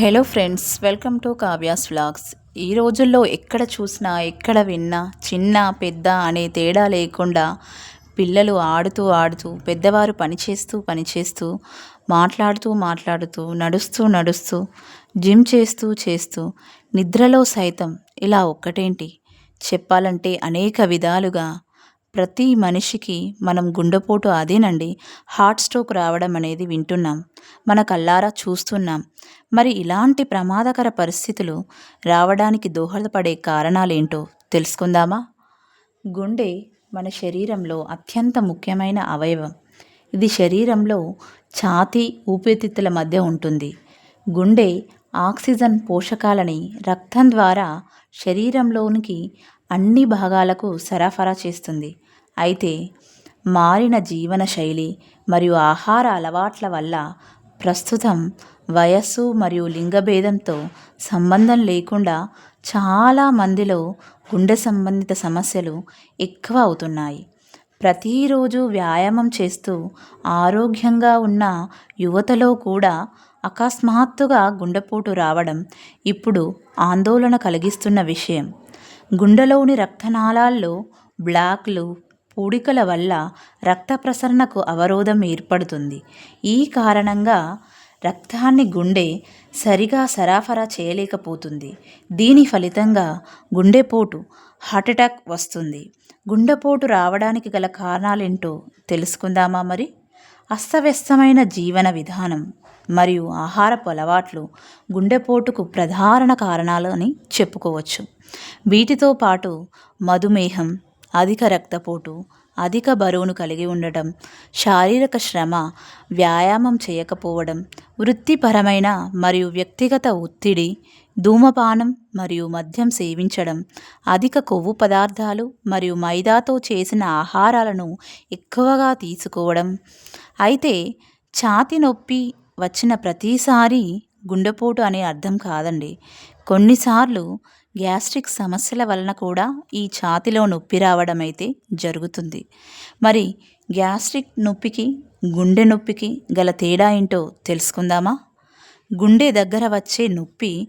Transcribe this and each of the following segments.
Hello friends welcome to Kavya's vlogs. ఈ రోజుల్లో ఎక్కడ చూసినా ఎక్కడ విన్నా చిన్న పెద్ద అనే తేడా లేకుండా పిల్లలు ఆడుతూ ఆడుతూ పెద్దవారు పనిచేస్తూ పనిచేస్తూ మాట్లాడుతూ మాట్లాడుతూ నడుస్తూ నడుస్తూ జిమ్ చేస్తూ చేస్తూ నిద్రలో సైతం ఇలా ఒక్కటేంటి? చెప్పాలంటే అనేక విధాలుగా ప్రతి మనిషికి మనం గుండెపోటు అదేనండి. హార్ట్ స్ట్రోక్ రావడం అనేది వింటున్నాం. మన కళ్ళారా చూస్తున్నాం. మరి ఇలాంటి ప్రమాదకర పరిస్థితులు రావడానికి దోహదపడే కారణాలేంటో తెలుసుకుందామా? గుండె మన శరీరంలో అత్యంత ముఖ్యమైన అవయవం. ఇది శరీరంలో ఛాతీ ఊపిరితిత్తుల మధ్య ఉంటుంది. గుండె ఆక్సిజన్ పోషకాలని రక్తం ద్వారా శరీరంలోనికి అన్ని భాగాలకు సరఫరా చేస్తుంది. అయితే మారిన జీవన శైలి మరియు ఆహార అలవాట్ల వల్ల ప్రస్తుతం వయస్సు మరియు లింగభేదంతో సంబంధం లేకుండా చాలా మందిలో గుండె సంబంధిత సమస్యలు ఎక్కువ అవుతున్నాయి. ప్రతిరోజు వ్యాయామం చేస్తూ ఆరోగ్యంగా ఉన్న యువతలో కూడా అకస్మాత్తుగా గుండెపోటు రావడం ఇప్పుడు ఆందోళన కలిగిస్తున్న విషయం. గుండెలోని రక్తనాళాల్లో బ్లాక్లు పూడికల వల్ల రక్త ప్రసరణకు అవరోధం ఏర్పడుతుంది. ఈ కారణంగా రక్తాన్ని గుండె సరిగా సరఫరా చేయలేకపోతుంది. దీని ఫలితంగా గుండెపోటు హార్ట్అటాక్ వస్తుంది. గుండెపోటు రావడానికి గల కారణాలేంటో తెలుసుకుందామా మరి? అస్తవ్యస్తమైన జీవన విధానం మరియు ఆహారపు అలవాట్లు గుండెపోటుకు ప్రధాన కారణాలు అని చెప్పుకోవచ్చు. వీటితో పాటు మధుమేహం అధిక రక్తపోటు అధిక బరువును కలిగి ఉండటం శారీరక శ్రమ వ్యాయామం చేయకపోవడం వృత్తిపరమైన మరియు వ్యక్తిగత ఒత్తిడి ధూమపానం మరియు మద్యం సేవించడం అధిక కొవ్వు పదార్థాలు మరియు మైదాతో చేసిన ఆహారాలను ఎక్కువగా తీసుకోవడం. అయితే ఛాతి నొప్పి వచ్చిన ప్రతిసారి గుండెపోటు అనే అర్థం కాదండి. కొన్నిసార్లు గ్యాస్ట్రిక్ సమస్యల వలన కూడా ఈ ఛాతిలో నొప్పి రావడం అయితే జరుగుతుంది. మరి గ్యాస్ట్రిక్ నొప్పికి గుండె నొప్పికి గల తేడా ఏంటో తెలుసుకుందామా? గుండె దగ్గర వచ్చే నొప్పి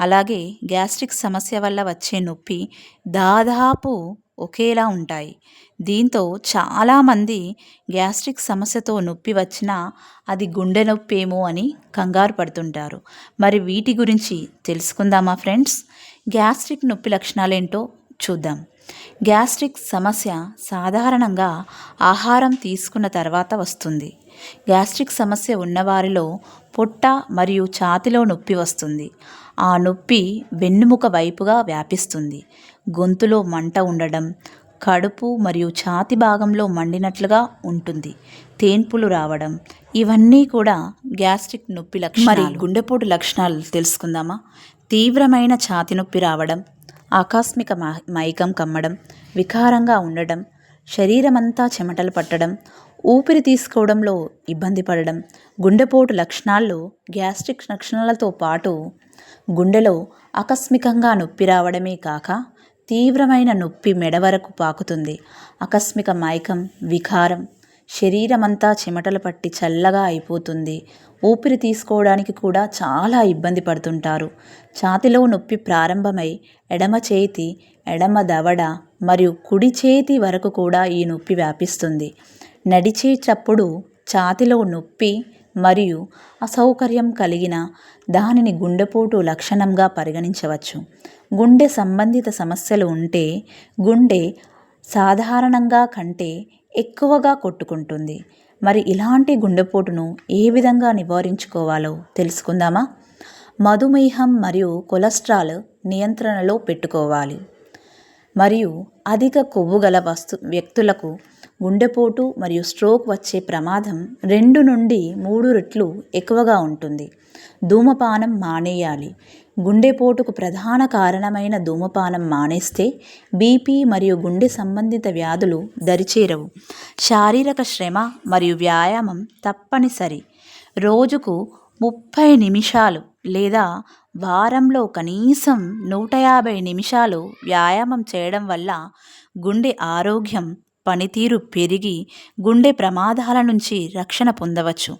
అలాగే గ్యాస్ట్రిక్ సమస్య వల్ల వచ్చే నొప్పి దాదాపు ఒకేలా ఉంటాయి. దీంతో చాలామంది గ్యాస్ట్రిక్ సమస్యతో నొప్పి వచ్చినా అది గుండె నొప్పేమో అని కంగారు పడుతుంటారు. మరి వీటి గురించి తెలుసుకుందామా ఫ్రెండ్స్? గ్యాస్ట్రిక్ నొప్పి లక్షణాలేంటో చూద్దాం. గ్యాస్ట్రిక్ సమస్య సాధారణంగా ఆహారం తీసుకున్న తర్వాత వస్తుంది. గ్యాస్ట్రిక్ సమస్య ఉన్నవారిలో పొట్ట మరియు ఛాతిలో నొప్పి వస్తుంది. ఆ నొప్పి వెన్నుముక వైపుగా వ్యాపిస్తుంది. గొంతులో మంట ఉండడం కడుపు మరియు ఛాతి భాగంలో మండినట్లుగా ఉంటుంది. తేన్పులు రావడం ఇవన్నీ కూడా గ్యాస్ట్రిక్ నొప్పి లక్షణాలు. మరి గుండెపోటు లక్షణాలు తెలుసుకుందామా? తీవ్రమైన ఛాతి నొప్పి రావడం ఆకస్మిక మైకం కమ్మడం వికారంగా ఉండడం శరీరమంతా చెమటలు పట్టడం ఊపిరి తీసుకోవడంలో ఇబ్బంది పడడం గుండెపోటు లక్షణాల్లో గ్యాస్ట్రిక్ లక్షణాలతో పాటు గుండెలో ఆకస్మికంగా నొప్పి రావడమే కాక తీవ్రమైన నొప్పి మెడ వరకు పాకుతుంది. ఆకస్మిక మైకం వికారం శరీరమంతా చెమటలు పట్టి చల్లగా అయిపోతుంది. ఊపిరి తీసుకోవడానికి కూడా చాలా ఇబ్బంది పడుతుంటారు. ఛాతిలో నొప్పి ప్రారంభమై ఎడమ చేతి ఎడమ దవడ మరియు కుడి చేతి వరకు కూడా ఈ నొప్పి వ్యాపిస్తుంది. నడిచేటప్పుడు ఛాతిలో నొప్పి మరియు అసౌకర్యం కలిగిన దానిని గుండెపోటు లక్షణంగా పరిగణించవచ్చు. గుండె సంబంధిత సమస్యలు ఉంటే గుండె సాధారణంగా కంటే ఎక్కువగా కొట్టుకుంటుంది. మరి ఇలాంటి గుండెపోటును ఏ విధంగా నివారించుకోవాలో తెలుసుకుందామా? మధుమేహం మరియు కొలెస్ట్రాల్ నియంత్రణలో పెట్టుకోవాలి. మరియు అధిక కొవ్వు గల వస్తు వ్యక్తులకు గుండెపోటు మరియు స్ట్రోక్ వచ్చే ప్రమాదం రెండు నుండి మూడు రెట్లు ఎక్కువగా ఉంటుంది. ధూమపానం మానేయాలి. గుండెపోటుకు ప్రధాన కారణమైన ధూమపానం మానేస్తే బీపీ మరియు గుండె సంబంధిత వ్యాధులు దరిచేరవు. శారీరక శ్రమ మరియు వ్యాయామం తప్పనిసరి. రోజుకు ముప్పై నిమిషాలు లేదా వారంలో కనీసం నూట యాభై నిమిషాలు వ్యాయామం చేయడం వల్ల గుండె ఆరోగ్యం పనితీరు పెరిగి గుండె ప్రమాదాల నుంచి రక్షణ పొందవచ్చు.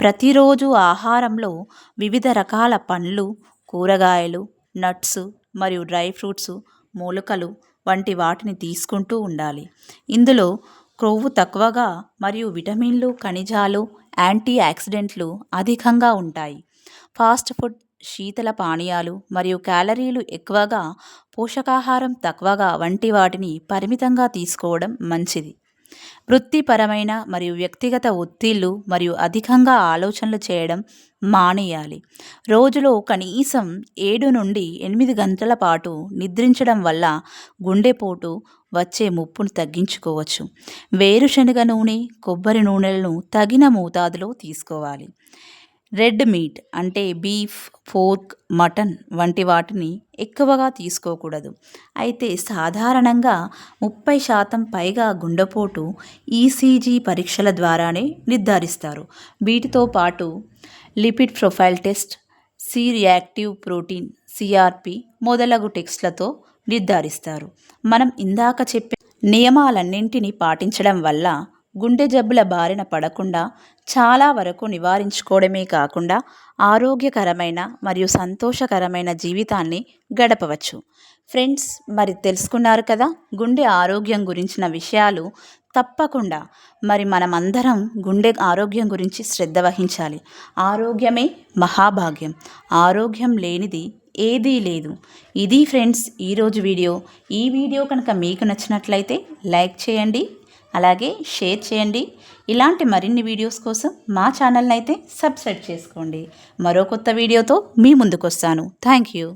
ప్రతిరోజు ఆహారంలో వివిధ రకాల పండ్లు కూరగాయలు నట్స్ మరియు డ్రై ఫ్రూట్స్ మూలికలు వంటి వాటిని తీసుకుంటూ ఉండాలి. ఇందులో క్రొవ్వు తక్కువగా మరియు విటమిన్లు ఖనిజాలు యాంటీ ఆక్సిడెంట్లు అధికంగా ఉంటాయి. ఫాస్ట్ ఫుడ్ శీతల పానీయాలు మరియు క్యాలరీలు ఎక్కువగా పోషకాహారం తక్కువగా వంటి వాటిని పరిమితంగా తీసుకోవడం మంచిది. వృత్తిపరమైన మరియు వ్యక్తిగత ఒత్తిళ్ళు మరియు అధికంగా ఆలోచనలు చేయడం మానేయాలి. రోజులో కనీసం ఏడు నుండి ఎనిమిది గంటల పాటు నిద్రించడం వల్ల గుండెపోటు వచ్చే ముప్పును తగ్గించుకోవచ్చు. వేరుశనగ నూనె కొబ్బరి నూనెలను తగిన మోతాదులో తీసుకోవాలి. రెడ్ మీట్ అంటే బీఫ్ ఫోర్క్ మటన్ వంటి వాటిని ఎక్కువగా తీసుకోకూడదు. అయితే సాధారణంగా ముప్పై శాతం పైగా గుండెపోటు ఈసీజీ పరీక్షల ద్వారానే నిర్ధారిస్తారు. వీటితో పాటు lipid profile test C reactive protein CRP మొదలగు టెస్ట్లతో నిర్ధారిస్తారు. మనం ఇందాక చెప్పే నియమాలన్నింటినీ పాటించడం వల్ల గుండె జబ్బుల బారిన పడకుండా చాలా వరకు నివారించుకోవడమే కాకుండా ఆరోగ్యకరమైన మరియు సంతోషకరమైన జీవితాన్ని గడపవచ్చు. ఫ్రెండ్స్ మరి తెలుసుకున్నారు కదా గుండె ఆరోగ్యం గురించిన విషయాలు తప్పకుండా మరి మనమందరం గుండె ఆరోగ్యం గురించి శ్రద్ధ వహించాలి. ఆరోగ్యమే మహాభాగ్యం. ఆరోగ్యం లేనిది ఏదీ లేదు. ఇది ఫ్రెండ్స్ ఈరోజు వీడియో. ఈ వీడియో కనుక మీకు నచ్చినట్లయితే లైక్ చేయండి అలాగే షేర్ చేయండి. ఇలాంటి మరిన్ని వీడియోస్ కోసం మా ఛానల్ని అయితే సబ్స్క్రైబ్ చేసుకోండి. మరో కొత్త వీడియోతో మీ ముందుకు వస్తాను థ్యాంక్ యూ